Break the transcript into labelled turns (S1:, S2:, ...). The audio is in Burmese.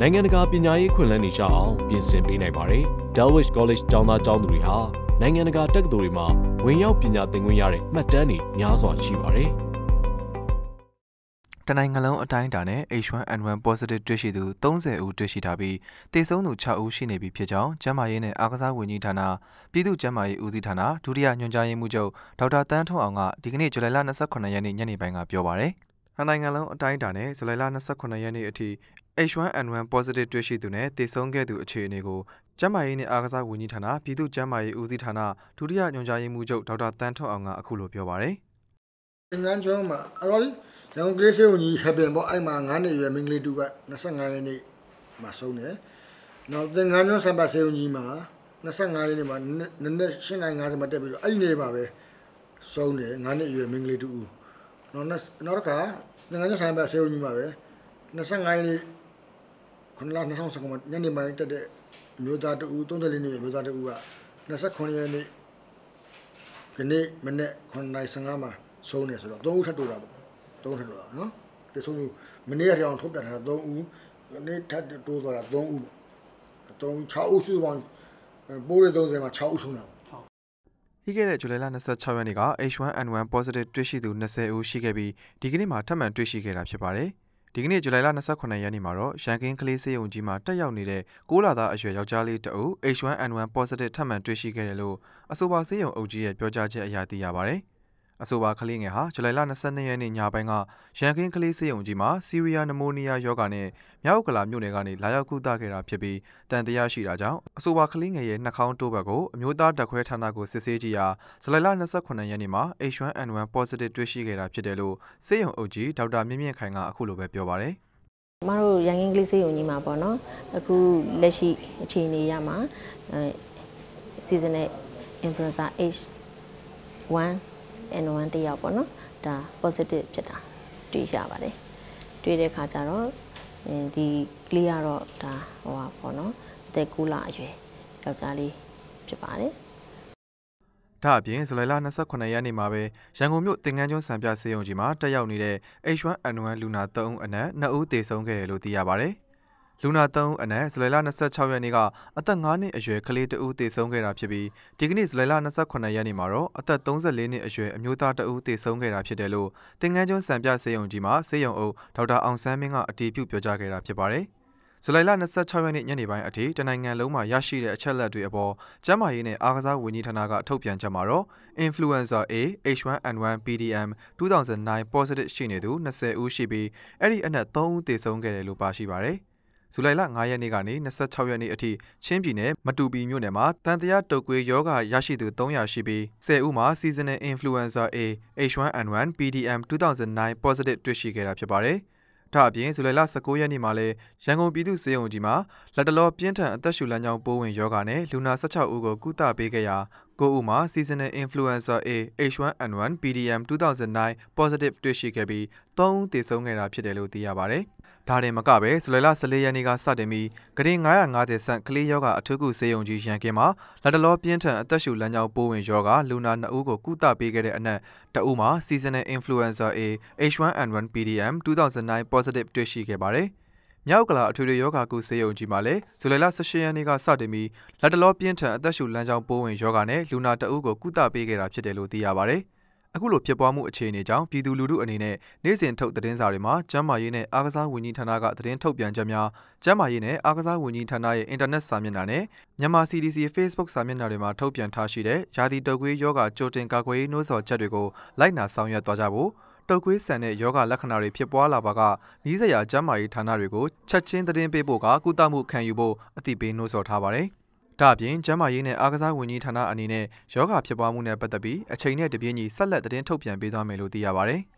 S1: နိုင်ငံတကာပညာရေးခွင့်လန်းနေကြအောင်ပြင်ဆင်ပေးနိုင်ပါတယ်။ Dulwich College ကျောင်းသားကျောင်းသူတွေဟာနိုင်ငံတကာတက္ကသိုလ်တွေမှာဝင်ရောက်ပညာသင်ခွင့်ရတဲ့မှတ်တမ်းတွေများစွာရှိပါတယ်။
S2: တနိုင်ငံလုံးအတိုင်းအတာနဲ့ H1N1 positive တွေ့ရှိသူ30ဦးတွေ့ရှိထားပြီးသေဆုံးသူ6ဦးရှိနေပြီဖြစ်ကြောင်းကျန်းမာရေးနဲ့အားကစားဝန်ကြီးဌာနပြည်သူ့ကျန်းမာရေးဦးစီးဌာနဒုတိယညွှန်ကြားရေးမှူးချုပ်ဒေါက်တာတန်းထွန်းအောင်ကဒီကနေ့ဇူလိုင်လ28ရက်နေ့ညနေပိုင်းကပြောပါရယ်။ နှစ်နိုင်ငံလုံးအတိုင်းအတာနဲ့ဇူလိုင်လ28ရက်နေ့အထိ H1N1 positive တွေ့ရှိသူနဲ့သေဆုံးခဲ့သူအခြေအနေကိုကျန်းမာရေးနဲ့အားကစားဝန်ကြီးဌာနပြည်သူ့ကျန်းမာရေးဦးစီးဌာနဒုတိယညွှန်ကြားရေးမှူးချုပ်ဒေါက်တာတန်းထွန်းအောင်ကအခုလိုပြောပါရယ်။
S3: သင်္ကန်းကျွန်းမှာအရောရန်ကုန်ကလေးစေုံကြီးဟက်ပင်ပေါ့အဲ့မှာ9နှစ်ရွယ်မင်္ဂလေးတူက25ရက်နေ့မှာဆုံးတယ်။နောက်သင်္ကန်းကျွန်းစံပတ်စေုံကြီးမှာ25ရက်နေ့မှာနည်းနည်း8:50မှာတက်ပြီးတော့အဲ့ဒီနေ့မှာပဲဆုံးတယ်9နှစ်ရွယ်မင်္ဂလေးတူဦး။ နောက်နောက်တစ်ခါသင်္ကန်းကျွန်းစံပတ်စေုံကြီးမှာပဲ25ရက်နေ့ခုနလ2019မှာညနေပိုင်းတက်တဲ့မျိုးသားတူ34နှစ်မျိုးသားတူက29ရက်နေ့ဒီနေ့မနေ့9:55မှာဆုံးတယ်ဆိုတော့3ဦးထပ်တူတာပေါ့3ထပ်တူတာနော်တဆုံးမနေ့ကတောင်ထုတ်ပြထားတာ3ဦးဒီနေ့ထပ်တိုးသွားတာ3ဦးပေါ့3 6ဦးစုပေါင်းပိုးရ30မှာ6ဦးဆုံးတာ
S2: ပြီး ခဲ့တဲ့ဇူလိုင်လ26ရက်နေ့က H1N1 positive တွေ့ရှိသူ20ဦးရှိခဲ့ပြီးဒီကနေ့မှာထပ်မံတွေ့ရှိခဲ့တာဖြစ်ပါတယ်။ဒီကနေ့ဇူလိုင်လ28ရက်နေ့မှာတော့ရန်ကင်းကလေးစေးရုံကြီးမှာတက်ရောက်နေတဲ့6လသားအရွယ်ယောက်ျားလေးတအုပ် H1N1 positive ထပ်မံတွေ့ရှိခဲ့တယ်လို့အဆိုပါစေးရုံအုပ်ကြီးရဲ့ပြောကြားချက်အရသိရပါတယ်။ အဆိုပါကလေးငယ်ဟာဇူလိုင်လ22ရက်နေ့ညပိုင်းကရန်ကင်းကလေးစေးရုံကြီးမှာဆီးရီးယားနမိုးနီးယားရောဂါနဲ့မြောက်ကလာမြို့နယ်ကနေလာရောက်ကုသခဲ့တာဖြစ်ပြီးတန်တရားရှိတာကြောင့်အဆိုပါကလေးငယ်ရဲ့နှာခေါင်းတိုးဘက်ကိုအမျိုးသားဓာတ်ခွဲဌာနကိုစစ်ဆေးကြည့်ရာဇူလိုင်လ28ရက်နေ့မှာ H1N1 positive တွေ့ရှိခဲ့တာဖြစ်တယ်လို့စေးရုံအုပ်ကြီးဒေါက်တာမြင့်မြင့်ခိုင်ကအခုလိုပဲပြောပါတယ်
S4: ကျမတို့ရန်ကင်းကလေးစေးရုံကြီးမှာပေါ့နော်အခုလက်ရှိအခြေအနေရမှာ seasonal influenza H1 N1 တယောက်ပေါ့နော်ဒါ positive ဖြစ်တာတွေ့ရပါတယ်တွေ့တဲ့ခါကျတော့ဒီ clear ကတော့ဒါဟိုပါပေါ့နော်အသက်9လအရွယ်ယောက်ျားလေးဖြစ်ပါတယ်
S2: ဒါအပြင်ဇူလိုင်လ28ရက်နေ့မှာပဲရန်ကုန်မြို့တင်ငန်းကျွန်းစံပြဆေးရုံကြီးမှာတက်ရောက်နေတဲ့ H1N1 လူနာ3ဦးအနက်2ဦးသေဆုံးခဲ့တယ်လို့သိရပါတယ်။ လူနာ3ဦးအနက်ဇူလိုင်လ26ရက်နေ့ကအသက်9နှစ်အရွယ်ကလေးတဦးသေဆုံးခဲ့တာဖြစ်ပြီးဒီကနေ့ဇူလိုင်လ28ရက်နေ့မှာတော့အသက်34နှစ်အရွယ်အမျိုးသားတဦးသေဆုံးခဲ့တာဖြစ်တယ်လို့တင်ငန်းကျွန်းစံပြဆေးရုံကြီးမှာဆေးရုံအုပ်ဒေါက်တာအောင်ဆန်းမင်းကအတည်ပြုပြောကြားခဲ့တာဖြစ်ပါတယ်။ဇူလိုင်လ26ရက်နေ့ညနေပိုင်းအထိတနိုင်ငံလုံးမှာရရှိတဲ့အချက်အလက်တွေအပေါ်ကျန်းမာရေးနဲ့အားကစားဝန်ကြီးဌာနကထုတ်ပြန်ချက်မှာတော့ influenza A H1N1 PDM 2009 positive ရှိနေသူ20ဦးရှိပြီးအဲ့ဒီအနက်3ဦးသေဆုံးခဲ့တယ်လို့ပါရှိပါတယ်။ ဇူလိုင်လ9ရက်နေ့ကနေ26ရက်နေ့အထိချင်းပြည်နယ်မတူပီမြို့နယ်မှာတန်တရားတုပ်ကွေးယောဂရရှိသူ300ရှိပြီး10ဦးမှာ seasonal influenza A H1N1 PDM 2009 positive တွေ့ရှိခဲ့တာဖြစ်ပါတယ်။ဒါအပြင်ဇူလိုင်လ19ရက်နေ့မှာလည်းရန်ကုန်ပြည်သူ့စေယုံကြီးမှာလက်တလောပြင်းထန်အသက်ရှူလမ်းကြောင်းပိုးဝင်ယောဂနဲ့လူနာ16ဦးကိုကုသပေးခဲ့ရာ9ဦးမှာ seasonal influenza A H1N1 PDM 2009 positive တွေ့ရှိခဲ့ပြီး3ဦးသေဆုံးခဲ့တာဖြစ်တယ်လို့သိရပါတယ်။ ဒါတင်မကပဲဇူလိုင်လ14ရက်နေ့ကစတင်ပြီးဂရင်950ဆန့်ကလေးယောဂအထူးကုဆေးရုံကြီးရန်ကင်းမှာလက်တလောပြင်းထန်အသက်ရှူလမ်းကြောင်းပိုးဝင်ယောဂလူနာ2ဦးကိုကုသပေးခဲ့တဲ့အနက်တအူးမှာ seasonal influenza A H1N1 PDM 2009 positive တွေ့ရှိခဲ့ပါတယ်။မြောက်ကလာအထွေထွေယောဂကုဆေးရုံကြီးမှာလည်းဇူလိုင်လ18ရက်နေ့ကစတင်ပြီးလက်တလောပြင်းထန်အသက်ရှူလမ်းကြောင်းပိုးဝင်ယောဂနဲ့လူနာတအုပ်ကိုကုသပေးခဲ့တာဖြစ်တယ်လို့သိရပါတယ်။ အခုလိုဖြစ်ပွားမှုအခြေအနေကြောင့်ပြည်သူလူထုအနေနဲ့နေ့စဉ်ထုတ်သတင်းစာတွေမှာကျန်းမာရေးနဲ့အားကစားဝန်ကြီးဌာနကသတင်းထုတ်ပြန်ချက်များကျန်းမာရေးနဲ့အားကစားဝန်ကြီးဌာနရဲ့အင်တာနက်စာမျက်နှာနဲ့မြန်မာ CDC Facebook စာမျက်နှာတွေမှာထုတ်ပြန်ထားရှိတဲ့ယာတီတုပ်ကွေးယောဂကြိုတင်ကာကွယ်ရေးနှိုးဆော်ချက်တွေကိုလိုက်နာဆောင်ရွက်သွားကြဖို့တုပ်ကွေးဆန်တဲ့ယောဂလက္ခဏာတွေဖြစ်ပွားလာပါကနီးစရာကျန်းမာရေးဌာနတွေကိုချက်ချင်းသတင်းပေးဖို့ကကုသမှုခံယူဖို့အသိပေးနှိုးဆော်ထားပါတယ်။ ဒါအပြင်ကျန်းမာရေးနဲ့အားကစားဝန်ကြီးဌာနအနေနဲ့ယောဂဖြစ်ပွားမှုနဲ့ပတ်သက်ပြီးအချိန်နဲ့တပြေးညီဆက်လက်သတင်းထုတ်ပြန်ပေးသွားမယ်လို့သိရပါဗျ။